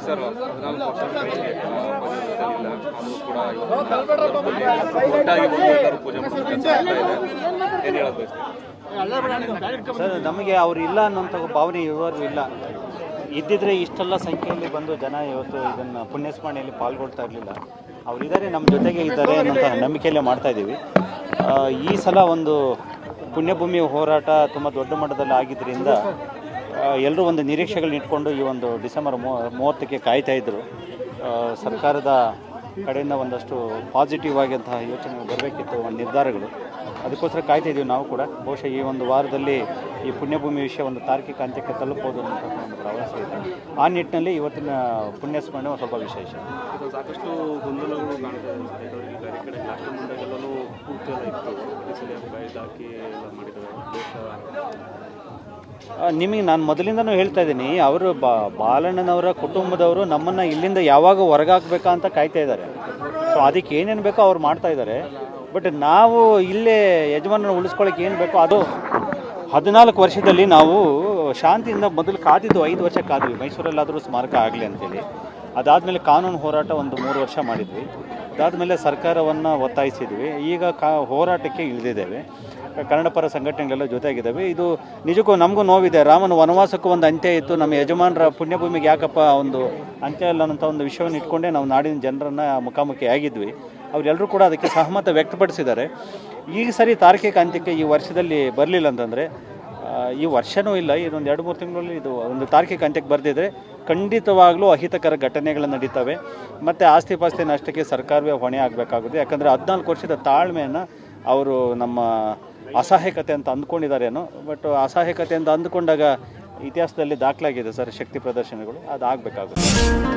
Sir ನಮಗೆ ಅವ್ರು ಇಲ್ಲ ಅನ್ನೋಂಥ ಭಾವನೆ ಇರೋರು ಇಲ್ಲ ಇದ್ದಿದ್ರೆ ಇಷ್ಟೆಲ್ಲ ಸಂಖ್ಯೆಯಲ್ಲಿ ಬಂದು ಜನ ಇವತ್ತು ಇದನ್ನು ಪುಣ್ಯಸ್ಮರಣೆಯಲ್ಲಿ ಪಾಲ್ಗೊಳ್ತಾ ಇರಲಿಲ್ಲ ಅವರಿದ್ದಾರೆ ನಮ್ಮ ಜೊತೆಗೆ ಇದ್ದಾರೆ ಅನ್ನೋಂಥ ನಂಬಿಕೆಯಲ್ಲೇ ಮಾಡ್ತಾ ಇದ್ದೀವಿ ಈ ಸಲ ಒಂದು ಪುಣ್ಯಭೂಮಿ ಹೋರಾಟ ತುಂಬ ದೊಡ್ಡ ಮಟ್ಟದಲ್ಲಿ ಆಗಿದ್ದರಿಂದ ಎಲ್ಲರೂ ಒಂದು ನಿರೀಕ್ಷೆಗಳನ್ನ ಇಟ್ಕೊಂಡು ಈ ಒಂದು ಡಿಸೆಂಬರ್ ಮೂವತ್ತಕ್ಕೆ ಕಾಯ್ತಾ ಇದ್ದರು ಸರ್ಕಾರದ ಕಡೆಯಿಂದ ಒಂದಷ್ಟು ಪಾಸಿಟಿವ್ ಆಗಿಂತಹ ಯೋಚನೆ ಬರಬೇಕಿತ್ತು, ಒಂದು ನಿರ್ಧಾರಗಳು. ಅದಕ್ಕೋಸ್ಕರ ಕಾಯ್ತಾ ಇದ್ದೀವಿ ನಾವು ಕೂಡ. ಬಹುಶಃ ಈ ಒಂದು ವಾರದಲ್ಲಿ ಈ ಪುಣ್ಯಭೂಮಿ ವಿಷಯ ಒಂದು ತಾರ್ಕಿಕ ಅಂತ್ಯಕ್ಕೆ ತಲುಪಬಹುದು ಅಂತ ಒಂದು ಪ್ರವಾಸ ಇದೆ. ಆ ನಿಟ್ಟಿನಲ್ಲಿ ಇವತ್ತಿನ ಪುಣ್ಯ ಸ್ಮರಣೆ ಸ್ವಲ್ಪ ವಿಶೇಷ. ಸಾಕಷ್ಟು ಗೊಂದಲಗಳು ಕಾಣ್ತಾ ನಿಮಗೆ ನಾನು ಮೊದಲಿಂದನೂ ಹೇಳ್ತಾ ಇದ್ದೀನಿ, ಅವರು ಬಾ, ಬಾಲಣ್ಣನವರ ಕುಟುಂಬದವರು ನಮ್ಮನ್ನು ಇಲ್ಲಿಂದ ಯಾವಾಗ ಹೊರಗಾಕ್ಬೇಕಾ ಅಂತ ಕಾಯ್ತಾ ಇದ್ದಾರೆ. ಸೊ ಅದಕ್ಕೆ ಏನೇನು ಬೇಕೋ ಅವ್ರು ಮಾಡ್ತಾ ಇದ್ದಾರೆ. ಬಟ್ ನಾವು ಇಲ್ಲೇ ಯಜಮಾನನ ಉಳಿಸ್ಕೊಳ್ಳೋಕೆ ಏನು ಬೇಕೋ ಅದು. ಹದಿನಾಲ್ಕು ವರ್ಷದಲ್ಲಿ ನಾವು ಶಾಂತಿಯಿಂದ ಮೊದಲು ಕಾದಿದ್ದು ಐದು ವರ್ಷ ಕಾದ್ವಿ. ಮೈಸೂರಲ್ಲಾದರೂ ಸ್ಮಾರಕ ಆಗಲಿ ಅಂತೇಳಿ. ಅದಾದಮೇಲೆ ಕಾನೂನು ಹೋರಾಟ ಒಂದು ಮೂರು ವರ್ಷ ಮಾಡಿದ್ವಿ. ಅದಾದಮೇಲೆ ಸರ್ಕಾರವನ್ನು ಒತ್ತಾಯಿಸಿದ್ವಿ. ಈಗ ಕಾ, ಹೋರಾಟಕ್ಕೆ ಇಳಿದಿದ್ದೇವೆ. ಕನ್ನಡ ಪರ ಸಂಘಟನೆಗಳೆಲ್ಲ ಜೊತೆಯಾಗಿದ್ದಾವೆ. ಇದು ನಿಜಕ್ಕೂ ನಮಗೂ ನೋವಿದೆ. ರಾಮನ ವನವಾಸಕ್ಕೂ ಒಂದು ಅಂತ್ಯ ಇತ್ತು. ನಮ್ಮ ಯಜಮಾನರ ಪುಣ್ಯಭೂಮಿಗೆ ಯಾಕಪ್ಪ ಒಂದು ಅಂತ್ಯ ಇಲ್ಲ ಅಂತ ಒಂದು ವಿಷಯವನ್ನು ಇಟ್ಕೊಂಡೇ ನಾವು ನಾಡಿನ ಜನರನ್ನು ಮುಖಾಮುಖಿ ಆಗಿದ್ವಿ. ಅವರೆಲ್ಲರೂ ಕೂಡ ಅದಕ್ಕೆ ಸಹಮತ ವ್ಯಕ್ತಪಡಿಸಿದ್ದಾರೆ. ಈಗ ಸರಿ ತಾರ್ಕಿಕ ಅಂತ್ಯಕ್ಕೆ ಈ ವರ್ಷದಲ್ಲಿ ಬರಲಿಲ್ಲ ಅಂತಂದರೆ ಈ ವರ್ಷನೂ ಇಲ್ಲ. ಇದೊಂದು ಎರಡು, ಮೂರು ತಿಂಗಳಲ್ಲಿ ಇದು ಒಂದು ತಾರ್ಕಿಕ ಅಂತ್ಯಕ್ಕೆ ಬರೆದಿದ್ರೆ ಖಂಡಿತವಾಗಲೂ ಅಹಿತಕರ ಘಟನೆಗಳು ನಡೀತವೆ. ಮತ್ತು ಆಸ್ತಿ ಪಾಸ್ತಿ ನಷ್ಟಕ್ಕೆ ಸರ್ಕಾರವೇ ಹೊಣೆ ಆಗಬೇಕಾಗುತ್ತೆ. ಯಾಕಂದರೆ ಹದಿನಾಲ್ಕು ವರ್ಷದ ತಾಳ್ಮೆಯನ್ನು ಅವರು ನಮ್ಮ ಅಸಹಾಯಕತೆ ಅಂತ ಅಂದ್ಕೊಂಡಿದ್ದಾರೇನೋ ಬಟ್ ಅಸಹಾಯಕತೆ ಅಂತ ಅಂದ್ಕೊಂಡಾಗ ಇತಿಹಾಸದಲ್ಲಿ ದಾಖಲಾಗಿದೆ ಸರ್ ಶಕ್ತಿ ಪ್ರದರ್ಶನಗಳು. ಅದು ಆಗಬೇಕಾಗುತ್ತೆ